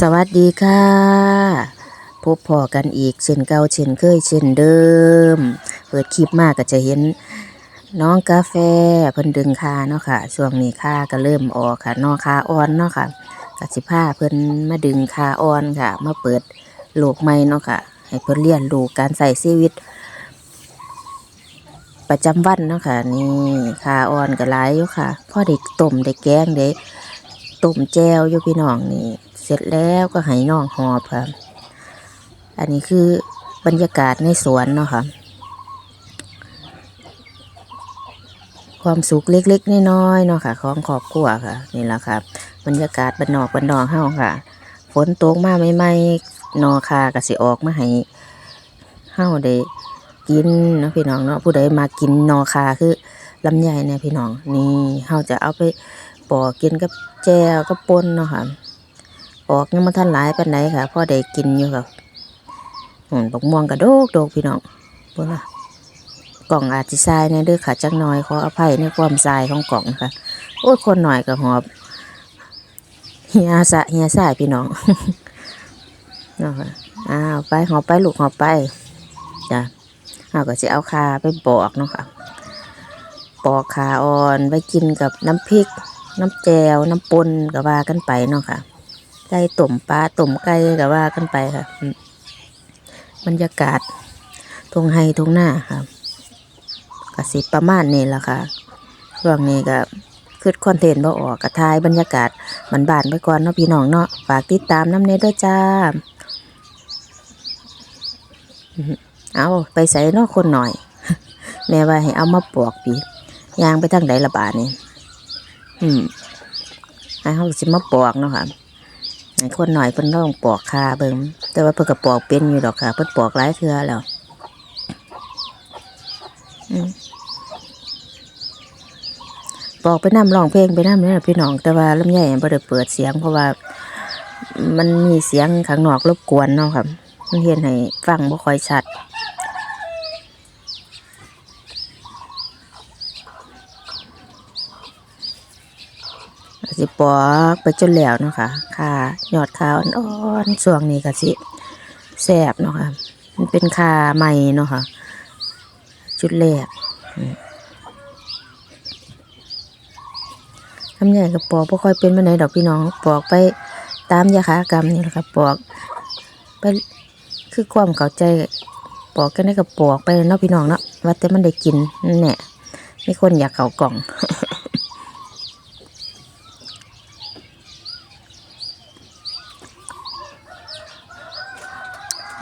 สวัสดีค่ะ พบพอกันอีกเช่นเก่าเช่นเคยเช่นเดิม เปิดคลิปมากก็จะเห็นน้องกาแฟเพิ่นดึงคาเนาะค่ะ ช่วงนี้คาก็เริ่มออกค่ะนอคาอ่อนเนาะค่ะกสิพาเพิ่นมาดึงคาอ่อนค่ะ มาเปิดโลกใหม่เนาะค่ะ ให้เพิ่นเรียนรู้การใส่ชีวิต ประจำวันเนาะค่ะ นี่คาอ่อนก็หลายอยู่ค่ะพ่อเด็กต้มได้แกงได้ต้มแจวอยู่พี่น้องนี่ เสร็จแล้วก็ให้น้องหอบค่ะ อันนี้คือบรรยากาศในสวนเนาะค่ะ ความสุขเล็กๆน้อยๆเนาะค่ะ ของครอบครัวค่ะ นี่แหละค่ะ บรรยากาศบ้านอกบ้านอกเฮาค่ะ ฝนตกมาใหม่ๆนอคาก็สิออกมาให้เฮาได้กินเนาะพี่น้องเนาะผู้ใดมากินนอคาคือลำไยเนี่ยพี่น้องนี่เฮาจะเอาไปปอกกินกับแจวกับป่นเนาะค่ะ ออกยังมาทันหลายปานใดค่ะพ่อได้กินอยู่ค่ะอืมบกม่วงกระโดกโดกพี่น้องบิ่ล่ะกล่องอาจจะทรายเนี่ยเด้อค่ะจักน่อยขออภัยในความทรายของกล่องค่ะโอ้คนหน่อยก็หอบเฮียสะเฮียสายพี่น้องเนาะค่ะอ้าวไปหอบไปลูกหอบไปจ้ะเอาก็จะเอาคาไปปอกเนาะค่ะปอกขาอ่อนไว้กินกับน้ำพริก น้ำแจวน้ำปนก็ว่ากันไปเนาะค่ะ ก่ต้มปลาต้มไก่ก็ว่ากันไปค่ะบรรยากาศทงไฮทงหน้าค่ะกสิประมาณนี้แหละค่ะช่วงนี้ก็คือคอนเทนต์บ่ออกกระทายบรรยากาศมันบานไปก่อนเนาะพี่น้องเนาะฝากติดตามน้ำเนเด้อจ้า เอาไปใส่เนาะคนหน่อย แม่ว่าให้เอามาปอกพี่ยางไปทางใดละบาทนี่อืมให้เขาสิมาปอกเนาะค่ะ คนหน่อยเพิ่นต้องปอกคาเบิ่งแต่ว่าเพิ่นก็ปอกเป็นอยู่ดอกค่ะเพิ่นปอกหลายเทื่อแล้วปอกไปน้ำร้องเพลงไปน้ำเนี่ยพี่น้อง แต่ว่าลำไยบ่ได้เปิดเสียงเพราะว่า มันมีเสียงข้างนอกรบกวนเนาะครับมันเฮ็ดให้ฟังบ่ค่อยชัด สิปอกไปจนแล้วเนาะค่ะค่ะยอดขาอ่อนๆช่วงนี้ก็สิแซ่บเนาะค่ะมันเป็นคาใหม่เนาะค่ะ จุดแรกทำใหญ่กับปอกบ่ค่อยเป็นมาไหนดอกพี่น้อง ปอกไปตามยาขากรรมนี่แหละค่ะปอกไปคือความเข้าใจปอกกันได้กับปอกไปเนาะพี่น้องเนาะว่าแต่มันได้กินนั่นแหละมีคนอยากเข้ากล่อง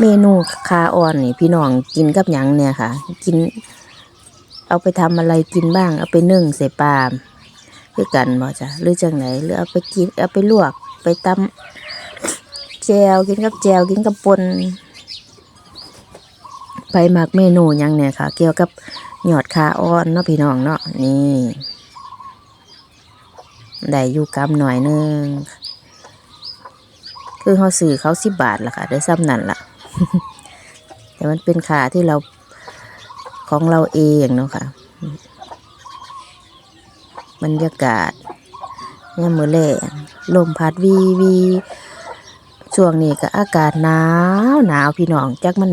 เมนูคาอ่อนนี่พี่น้องกินกับหยังเนี่ยค่ะ กิน เอาไปทำอะไรกินบ้าง เอาไปนึ่งใส่ปลาคือกันบ่จ้ะหรือจังไหนหรือเอาไปกินเอาไปลวกไปตำแจวกินกับแจวกินกับปนไปหมักเมนูยังเนี่ยค่ะ เกี่ยวกับหยอดคาอ่อนเนาะพี่น้องเนาะนี่ได้อยู่กำหน่อยนึงคือเขาซื้อเขาสิบบาทละค่ะ ได้ซ้ำนั่นละ แต่มันเป็นขาที่เราของเราเองเนาะค่ะบรรยากาศยามมื้อแลงลมพัดวีวีช่วงนี้ก็อากาศหนาวหนาวพี่น้องจักมัน